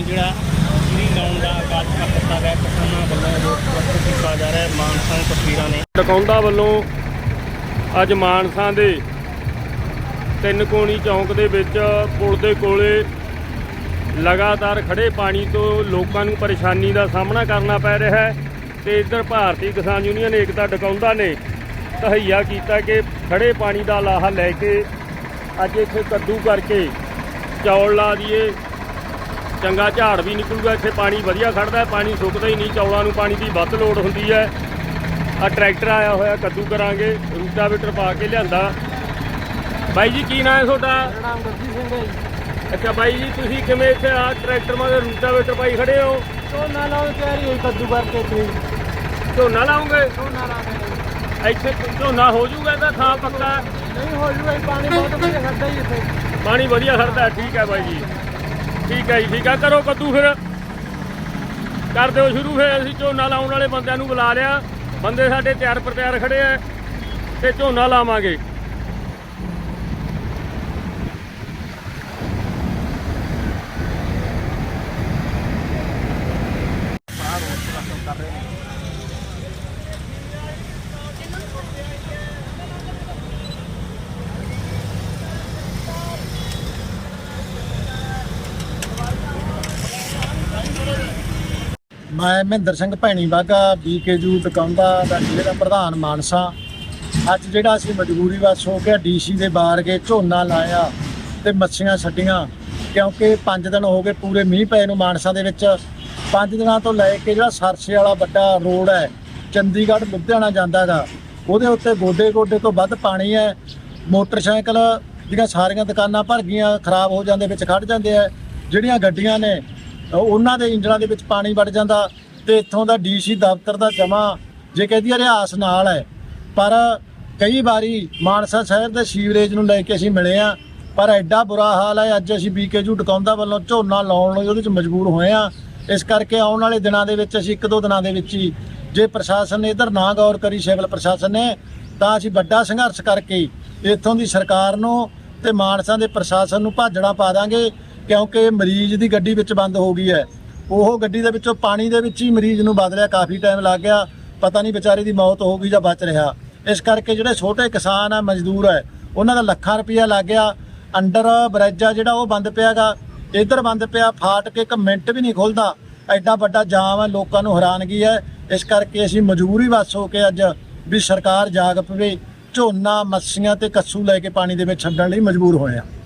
ਨੂੰ ਜਿਹੜਾ ਜੀਰੀ ਲਾਉਣ ਦਾ ਬਾਤ ਕਰਤਾ ਹੈ ਕਿਸਾਨਾਂ ਵੱਲੋਂ ਜੋ ਕੀਤਾ ਜਾ ਰਿਹਾ ਮਾਨਸਾਂ ਤਸਵੀਰਾਂ ਨੇ। ਡਕੌਂਦਾ ਵੱਲੋਂ ਅੱਜ ਮਾਨਸਾ ਦੇ ਤਿੰਨ ਕੋਣੀ ਚੌਂਕ ਦੇ ਵਿੱਚ ਪੁਲ ਦੇ ਕੋਲੇ ਲਗਾਤਾਰ ਖੜੇ ਪਾਣੀ ਤੋਂ ਲੋਕਾਂ ਨੂੰ ਪਰੇਸ਼ਾਨੀ ਦਾ ਸਾਹਮਣਾ ਕਰਨਾ ਪੈ ਰਿਹਾ ਹੈ ਤੇ ਇਧਰ ਭਾਰਤੀ ਕਿਸਾਨ ਯੂਨੀਅਨ ਏਕਤਾ ਡਕਾਉਂਦਾ ਨੇ ਤਹਈਆ ਕੀਤਾ ਕਿ ਖੜੇ ਪਾਣੀ ਦਾ ਲਾਹਾ ਲੈ ਕੇ ਅੱਜ ਇੱਥੇ ਕੱਦੂ ਕਰਕੇ ਚੌਲ ਲਾ ਦਈਏ। ਚੰਗਾ ਝਾੜ ਵੀ ਨਿਕਲੂਗਾ ਇੱਥੇ ਪਾਣੀ ਵਧੀਆ ਖੜਦਾ ਹੈ ਪਾਣੀ ਸੁੱਕਦਾ ਹੀ ਨਹੀਂ ਚੌਲਾਂ ਨੂੰ ਪਾਣੀ ਦੀ ਵੱਧ ਲੋੜ ਹੁੰਦੀ ਹੈ। ਆ ਟਰੈਕਟਰ ਆਇਆ ਹੋਇਆ ਕੱਦੂ ਕਰਾਂਗੇ ਰੂਟਾਵੇਟਰ ਪਾ ਕੇ ਲਿਆਂਦਾ। ਬਾਈ ਜੀ ਕੀ ਨਾਂ ਹੈ ਤੁਹਾਡਾ? ਨਾਮ ਗੁਰਜੀਤ ਸਿੰਘ ਹੈ ਜੀ। ਅੱਛਾ ਬਾਈ ਜੀ ਤੁਸੀਂ ਕਿਵੇਂ ਇੱਥੇ ਆ ਟਰੈਕਟਰ ਮਗਰ ਰੂਟਾਵੇਟਰ ਪਾਈ ਖੜੇ ਹੋ? ਝੋਨਾ ਲਾਉਣ ਤਿਆਰੀ ਹੋਈ ਕੱਦੂ ਕਰਕੇ ਤੇ ਝੋਨਾ ਲਾਉਂਗੇ? ਝੋਨਾ ਲਾ ਕੇ ਇੱਥੇ ਝੋਨਾ ਹੋ ਜਾਊਗਾ ਤਾਂ ਥਾਂ ਪੱਕਾ? ਨਹੀਂ ਹੋ ਜੂਗਾ ਪਾਣੀ ਬਹੁਤ ਵਧੀਆ ਖੜਦਾ ਜੀ ਇੱਥੇ। ਪਾਣੀ ਵਧੀਆ ਖੜਦਾ ਠੀਕ ਹੈ ਬਾਈ ਜੀ। ਠੀਕ ਹੈ ਜੀ, ਠੀਕ ਹੈ। ਕਰੋ ਕੱਦੂ ਫਿਰ। ਕਰ ਦਿਓ ਸ਼ੁਰੂ ਫਿਰ। ਅਸੀਂ ਝੋਨਾ ਲਾਉਣ ਵਾਲੇ ਬੰਦਿਆਂ ਨੂੰ ਬੁਲਾ ਲਿਆ। ਬੰਦੇ ਸਾਡੇ ਤਿਆਰ ਪਰ ਤਿਆਰ ਖੜੇ ਆ ਤੇ ਝੋਨਾ ਲਾਵਾਂਗੇ। ਮੈਂ ਮਹਿੰਦਰ ਸਿੰਘ ਭੈਣੀ ਬਾਗਾ ਬੀਕੇਯੂ ਟਕਾਉਂਦਾ ਦਾ ਜ਼ਿਲ੍ਹੇ ਦਾ ਪ੍ਰਧਾਨ ਮਾਨਸਾ। ਅੱਜ ਜਿਹੜਾ ਅਸੀਂ ਮਜਬੂਰੀ ਵਸ ਹੋ ਕੇ ਡੀਸੀ ਦੇ ਬਾਹਰ ਗਏ, ਝੋਨਾ ਲਾਇਆ ਤੇ ਮੱਛੀਆਂ ਛੱਡੀਆਂ, ਕਿਉਂਕਿ 5 ਦਿਨ ਹੋ ਗਏ ਪੂਰੇ ਮੀਂਹ ਪਏ ਨੂੰ ਮਾਨਸਾ ਦੇ ਵਿੱਚ। 5 ਦਿਨਾਂ ਤੋਂ ਲੈ ਕੇ ਜਿਹੜਾ ਸਰਸੇ ਵਾਲਾ ਵੱਡਾ ਰੋਡ ਹੈ, ਚੰਡੀਗੜ੍ਹ, ਲੁਧਿਆਣਾ ਜਾਂਦਾ ਜਾਂਦਾਗਾ ਉਹਦੇ ਉੱਤੇ ਗੋਡੇ ਗੋਡੇ ਤੋਂ ਵੱਧ ਪਾਣੀ ਹੈ। ਮੋਟਰਸਾਈਕਲ ਜਿਹੜੀਆਂ ਸਾਰੀਆਂ ਦੁਕਾਨਾਂ ਭਰ ਗਈਆਂ, ਖਰਾਬ ਹੋ ਜਾਂਦੇ, ਵਿੱਚ ਖੜ ਜਾਂਦੇ ਆ ਜਿਹੜੀਆਂ ਗੱਡੀਆਂ ਨੇ ਉਹਨਾਂ ਦੇ ਇੰਜਣਾਂ ਦੇ ਵਿੱਚ ਪਾਣੀ ਵੜ ਜਾਂਦਾ ਤੇ ਇੱਥੋਂ ਦਾ ਡੀਸੀ ਦਫ਼ਤਰ ਦਾ ਜਮਾ ਜੇ ਕਹਦੀ ਰਿਆਸ ਨਾਲ ਹੈ। ਪਰ ਕਈ ਵਾਰੀ ਮਾਨਸਾ ਸ਼ਹਿਰ ਦੇ ਸੀਵਰੇਜ ਨੂੰ ਲੈ ਕੇ ਅਸੀਂ ਮਿਲੇ ਆ ਪਰ ਐਡਾ ਬੁਰਾ ਹਾਲ ਹੈ, ਅੱਜ ਅਸੀਂ ਬੀਕੇਜੂ ਟਕਾਉਂਦਾ ਵੱਲੋਂ ਝੋਨਾ ਲਾਉਣ ਲਈ ਉਹਦੇ ਵਿੱਚ ਮਜਬੂਰ ਹੋਏ ਆ ਇਸ ਕਰਕੇ ਆਉਣ ਵਾਲੇ ਦਿਨਾਂ ਦੇ ਵਿੱਚ ਅਸੀਂ ਇੱਕ ਦੋ ਦਿਨਾਂ ਦੇ ਵਿੱਚ ਹੀ ਜੇ ਪ੍ਰਸ਼ਾਸਨ ਨੇ ਇਧਰ ਨਾ ਗੌਰ ਕਰੀ, ਸਿਵਲ ਪ੍ਰਸ਼ਾਸਨ ਨੇ, ਤਾਂ ਅਸੀਂ ਵੱਡਾ ਸੰਘਰਸ਼ ਕਰਕੇ ਇੱਥੋਂ ਦੀ ਸਰਕਾਰ ਨੂੰ ਤੇ ਮਾਨਸਾ ਦੇ ਪ੍ਰਸ਼ਾਸਨ ਨੂੰ ਭਾਜੜਾ ਪਾ ਦਾਂਗੇ। ਕਿਉਂਕਿ ਮਰੀਜ਼ ਦੀ ਗੱਡੀ ਵਿੱਚ ਬੰਦ ਹੋ ਗਈ ਹੈ। ਉਹ ਗੱਡੀ ਦੇ ਵਿੱਚੋਂ ਪਾਣੀ ਦੇ ਵਿੱਚ ਹੀ ਮਰੀਜ਼ ਨੂੰ ਬਦਲਿਆ ਕਾਫੀ ਟਾਈਮ ਲੱਗ ਗਿਆ। ਪਤਾ ਨਹੀਂ ਵਿਚਾਰੇ ਦੀ ਮੌਤ ਹੋ ਗਈ ਜਾਂ ਬਚ ਰਿਹਾ। ਇਸ ਕਰਕੇ ਜਿਹੜੇ ਛੋਟੇ ਕਿਸਾਨ ਆ, ਮਜ਼ਦੂਰ ਹੈ ਉਹਨਾਂ ਦਾ ਲੱਖਾਂ ਰੁਪਇਆ ਲੱਗ ਗਿਆ। ਅੰਡਰ ਬ੍ਰਿਜ ਆ ਜਿਹੜਾ, ਉਹ ਬੰਦ ਪਿਆਗਾ। ਇੱਧਰ ਬੰਦ ਪਿਆ। ਫਾਟ ਕੇ ਇੱਕ ਮਿੰਟ ਵੀ ਨਹੀਂ ਖੁੱਲਦਾ। ਐਡਾ ਵੱਡਾ ਜਾਮ ਹੈ ਲੋਕਾਂ ਨੂੰ ਹੈਰਾਨਗੀ ਹੈ। ਇਸ ਕਰਕੇ ਅਸੀਂ ਮਜਬੂਰੀ ਵਸ ਹੋ ਕੇ ਅੱਜ ਵੀ ਸਰਕਾਰ ਜਾਗ ਪਵੇ। ਝੋਨਾ, ਮੱਛੀਆਂ ਤੇ ਕੱਸੂ ਲੈ ਕੇ ਪਾਣੀ ਦੇ ਵਿੱਚ ਛੱਡਣ ਲਈ ਮਜਬੂਰ ਹੋਏ ਆ।